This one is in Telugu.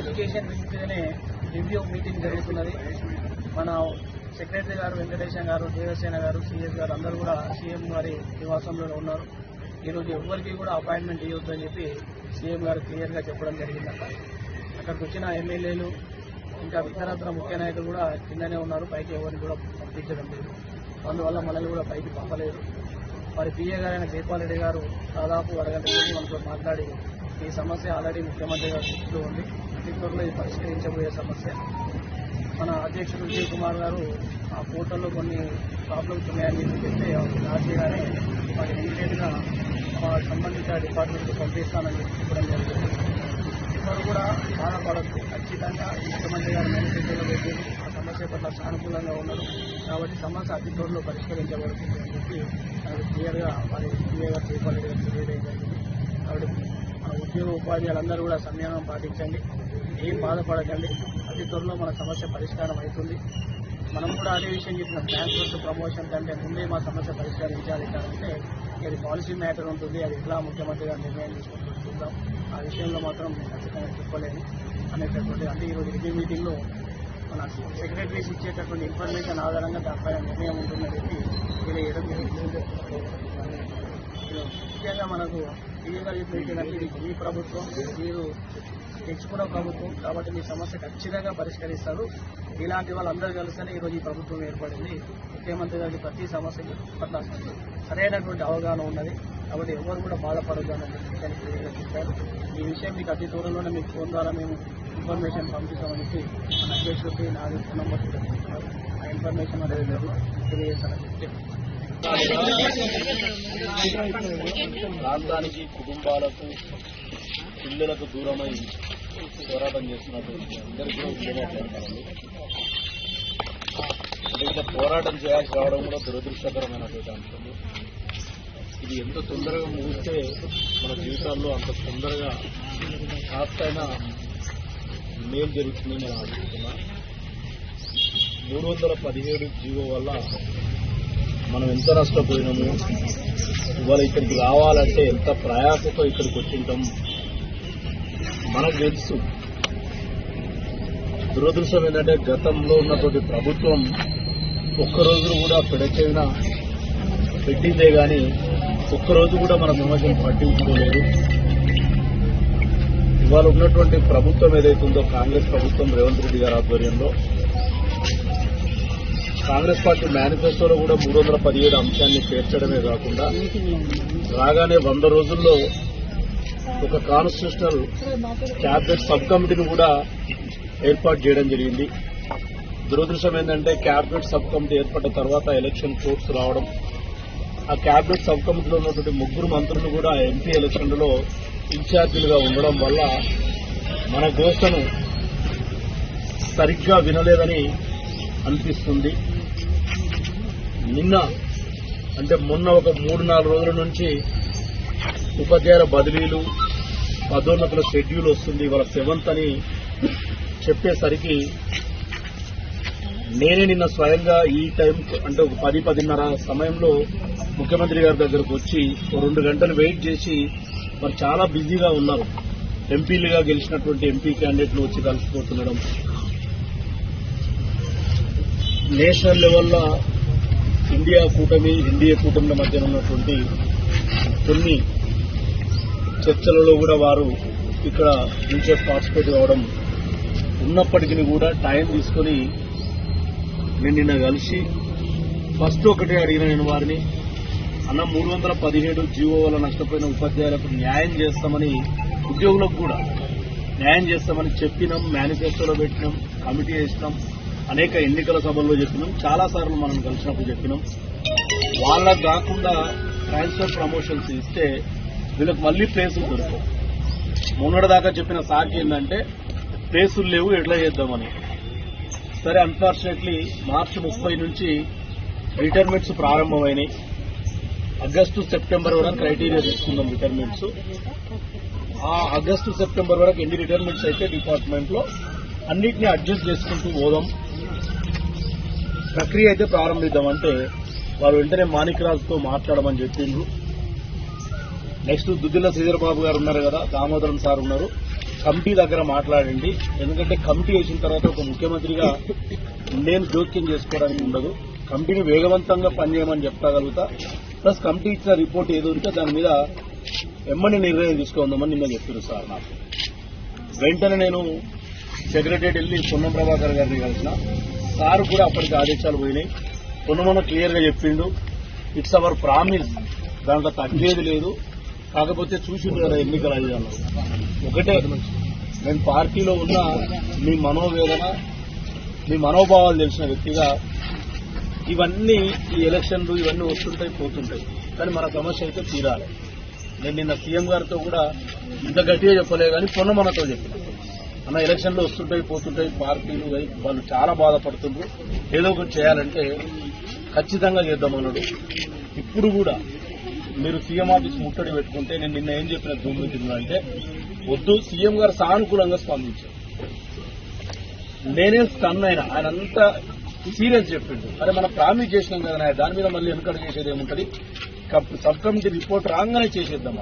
ఎడ్యుకేషన్ వింగ్గానే రివ్యూ మీటింగ్ జరుగుతున్నది. మన సెక్రటరీ గారు వెంకటేశం గారు దేవసేన గారు సీఎస్ గారు అందరూ కూడా సీఎం గారి నివాసంలో ఉన్నారు. ఈరోజు ఎవరికి కూడా అపాయింట్మెంట్ ఇవ్వద్దు అని చెప్పి సీఎం గారు క్లియర్గా చెప్పడం జరిగిందట అక్కడికి వచ్చిన ఎమ్మెల్యేలు ఇంకా ఇతరత్ర ముఖ్య నాయకులు కూడా కిందనే ఉన్నారు. పైకి ఎవరిని కూడా పంపించడం లేదు. అందువల్ల మనల్ని కూడా పైకి పంపలేదు. మరి పిఏ గారైన జైపాల్ రెడ్డి గారు దాదాపు అరగంట మనతో మాట్లాడి ఈ సమస్య ఆల్రెడీ ముఖ్యమంత్రి గారి దృష్టిలో ఉంది. త్వరలో ఇది పరిష్కరించబోయే సమస్య. మన అధ్యక్షుడు విజయ్ కుమార్ గారు ఆ పోర్టల్లో కొన్ని ప్రాబ్లమ్స్ ఉన్నాయని చెప్పి చెప్తే రాజీగానే వాటి ఇమీడియట్గా మా సంబంధిత డిపార్ట్మెంట్కి పంపిస్తానని చెప్పడం జరిగింది. ఎవరు కూడా బాధపడద్దు ఖచ్చితంగా ముఖ్యమంత్రి గారు మేనిఫెస్టోలో పెట్టారు ఆ సమస్య పట్ల సానుకూలంగా ఉన్నారు. కాబట్టి సమస్య అతి త్వరలో పరిష్కరించబడుతుంది అని చెప్పి మనకు క్లియర్గా వారి క్లియర్ గారు చేపల్లి జరిగింది. కాబట్టి మన ఉద్యోగ ఉపాధ్యాయులందరూ కూడా సంయమనం పాటించండి. ఏం బాధపడకండి. అతి త్వరలో మన సమస్య పరిష్కారం అవుతుంది. మనం కూడా అదే విషయం చెప్పిన. ట్రాన్స్పోర్ట్ ప్రమోషన్ కంటే ముందే మా సమస్య పరిష్కరించాలి అంటే ఇది పాలసీ మ్యాటర్ ఉంటుంది అది ఎట్లా ముఖ్యమంత్రి గారు నిర్ణయం తీసుకుంటుంది చూద్దాం. ఆ విషయంలో మాత్రం నేను ఖచ్చితంగా చెప్పలేను. అనేటటువంటి అంటే ఈరోజు రివ్యూ మీటింగ్లో మన సెక్రటరీస్ ఇచ్చేటటువంటి ఇన్ఫర్మేషన్ ఆధారంగా దానిపై నిర్ణయం ఉంటుందని చెప్పి తెలియజేయడం జరిగింది. ముఖ్యంగా మనకు టీవీ గారు ఇది ప్రభుత్వం మీరు తెచ్చుకున్న ప్రభుత్వం కాబట్టి మీ సమస్య ఖచ్చితంగా పరిష్కరిస్తారు. ఇలాంటి వాళ్ళందరూ కలిస్తేనే ఈరోజు ఈ ప్రభుత్వం ఏర్పడింది. ముఖ్యమంత్రి గారికి ప్రతి సమస్యకి పట్ల సరైనటువంటి అవగాహన ఉన్నది. కాబట్టి ఎవరు కూడా బాధపడదు చెప్పారు ఈ విషయం మీకు అతి దూరంలోనే మీకు ఫోన్ ద్వారా మేము ఇన్ఫర్మేషన్ పంపిస్తామని చెప్పి మన అధ్యక్షుడికి నా ఫోన్ ఆ ఇన్ఫర్మేషన్ అనేది తెలియజేస్తానని చెప్పి ప్రాంతానికి కుటుంబాలకు పిల్లలకు దూరమై పోరాటం చేస్తున్నటువంటి అందరికీ అంటే పోరాటం చేయాల్సి రావడం కూడా దురదృష్టకరమైనటువంటి అంశం. ఇది ఎంత తొందరగా ముగిస్తే మన జీవితాల్లో అంత తొందరగా కాస్తైనా మేలు జరుగుతుందని నేను ఆశిస్తున్నా. మూడు వందల పదిహేడు జీవో వల్ల మనం ఎంత నష్టపోయినాము? ఇవాళ ఇక్కడికి రావాలంటే ఎంత ప్రయాసతో ఇక్కడికి వచ్చింటాం? మనకు తెలుసు. దురదృష్టం ఏంటంటే గతంలో ఉన్నటువంటి ప్రభుత్వం ఒక్కరోజు కూడా పెడచెవిన పెట్టిందే కానీ ఒక్కరోజు కూడా మన సమస్యను పట్టించుకోలేదు. ఇవాళ ఉన్నటువంటి ప్రభుత్వం ఏదైతుందో ఉందో కాంగ్రెస్ ప్రభుత్వం రేవంత్ రెడ్డి గారి ఆధ్వర్యంలో కాంగ్రెస్ పార్టీ మేనిఫెస్టోలో కూడా మూడు వందల పదిహేడు అంశాన్ని చేర్చడమే కాకుండా రాగానే వంద రోజుల్లో ఒక కాన్స్టిట్యూషనల్ క్యాబినెట్ సబ్ కమిటీని కూడా ఏర్పాటు చేయడం జరిగింది. దురదృష్టం ఏంటంటే క్యాబినెట్ సబ్ కమిటీ ఏర్పడిన తర్వాత ఎలక్షన్ కోర్ట్స్ రావడం ఆ క్యాబినెట్ సబ్ కమిటీలో ఉన్నటువంటి ముగ్గురు మంత్రులు కూడా ఎంపీ ఎలక్షన్లలో ఇన్ఛార్జీలుగా ఉండడం వల్ల మన ఘోషను సరిగ్గా వినలేదని అనిపిస్తుంది. నిన్న అంటే మొన్న ఒక మూడు నాలుగు రోజుల నుంచి ఉపాధ్యాయుల బదిలీలు పదోన్నతుల షెడ్యూల్ వస్తుంది ఇవాళ సెవెంత్ అని చెప్పేసరికి నేనే నిన్న స్వయంగా ఈ టైం అంటే ఒక పది పదిన్నర సమయంలో ముఖ్యమంత్రి గారి దగ్గరకు వచ్చి రెండు గంటలు వెయిట్ చేసి మరి చాలా బిజీగా ఉన్నారు. ఎంపీలుగా గెలిచినటువంటి ఎంపీ క్యాండిడేట్లు వచ్చి కలిసిపోతుండడం. నేషనల్ లెవెల్లో ఇండియా కూటమి ఇండియా కూటమిల మధ్య ఉన్నటువంటి కొన్ని చర్చలలో కూడా వారు ఇక్కడ నుంచే పార్టిసిపేట్ కావడం ఉన్నప్పటికీ కూడా టైం తీసుకొని నేను నిన్న కలిసి ఫస్ట్ ఒకటే అడిగిన నేను వారిని అన్న మూడు వందల పదిహేడు జీవో వల్ల నష్టపోయిన ఉపాధ్యాయులకు న్యాయం చేస్తామని ఉద్యోగులకు కూడా న్యాయం చేస్తామని చెప్పినాం మేనిఫెస్టోలో పెట్టినాం కమిటీ వేసినాం అనేక ఎన్నికల సభల్లో చెప్పినాం చాలా సార్లు మనం కలిసినప్పుడు చెప్పినాం. వాళ్ళకు కాకుండా ట్రాన్స్ఫర్ ప్రమోషన్స్ ఇస్తే వీళ్ళకి మళ్ళీ ప్లేసులు దొరకవు మొన్నటిదాకా చెప్పిన సాకి ఏంటంటే ప్లేసులు లేవు ఎట్లా చేద్దామని. సరే అన్ఫార్చునేట్లీ మార్చి ముప్పై నుంచి రిటైర్మెంట్స్ ప్రారంభమైనాయి. ఆగస్టు సెప్టెంబర్ వరకు క్రైటీరియా తీసుకుందాం రిటైర్మెంట్స్ ఆ ఆగస్టు సెప్టెంబర్ వరకు ఎన్ని రిటైర్మెంట్స్ అయితే డిపార్ట్మెంట్లో అన్నిటిని అడ్జస్ట్ చేసుకుంటూ పోదాం. ప్రక్రియ అయితే ప్రారంభిద్దామంటే వారు వెంటనే మాణిక్రాజ్తో మాట్లాడమని చెప్పిండ్రు. నెక్స్ట్ దుద్దిల్ల శ్రీధర్ బాబు గారు ఉన్నారు కదా దామోదరం సార్ ఉన్నారు. కమిటీ దగ్గర మాట్లాడండి. ఎందుకంటే కమిటీ వేసిన తర్వాత ఒక ముఖ్యమంత్రిగా నేను జోక్యం చేసుకోవడానికి ఉండదు. కమిటీని వేగవంతంగా పనిచేయమని చెప్పగలుగుతా. ప్లస్ కమిటీ ఇచ్చిన రిపోర్ట్ ఏదో ఉంటే దాని మీద ఎమ్మని నిర్ణయం తీసుకుందామని నిన్న చెప్పారు సార్ నాకు. వెంటనే నేను సెక్రటరేట్ వెళ్ళి పొన్నం ప్రభాకర్ గారిని కలిసిన. సార్ కూడా అప్పటికి ఆదేశాలు పోయినాయి. పొన్నమన్న క్లియర్గా చెప్పిండు. It's our promise. దాంట్లో తగ్గేది లేదు. కాకపోతే చూసి కదా ఎన్నికలు అయ్యి ఒకటే నేను పార్టీలో ఉన్న మీ మనోవేదన మీ మనోభావాలు తెలిసిన వ్యక్తిగా ఇవన్నీ ఈ ఎలక్షన్లు ఇవన్నీ వస్తుంటాయి పోతుంటాయి. కానీ మన సమస్య అయితే తీరాలి. నేను నిన్న సీఎం గారితో కూడా ఇంత గట్టిగా చెప్పలే కానీ పొన్నమన్నతో చెప్పిన. అన్న ఎలక్షన్లు వస్తుంటాయి పోతుంటాయి పార్టీలు వాళ్ళు చాలా బాధపడుతుండ్రు. ఏదో ఒకటి చేయాలంటే ఖచ్చితంగా చేద్దామన్నాడు ఇప్పుడు కూడా మీరు సీఎం ఆఫీస్ ముట్టడి పెట్టుకుంటే నేను నిన్న ఏం చెప్పిన జూమ్ మీటింగ్ అంటే వద్దు సీఎం గారు సానుకూలంగా స్పందించారు. నేనేం స్టన్ అయినా ఆయన అంతా సీరియస్ చెప్పిండు. అరే మనం ప్రామిస్ చేసినాం కదా దాని మీద మళ్ళీ వెనకడు చేసేది ఏముంటది? సబ్ కమిటీ రిపోర్ట్ రాగానే చేసేద్దాం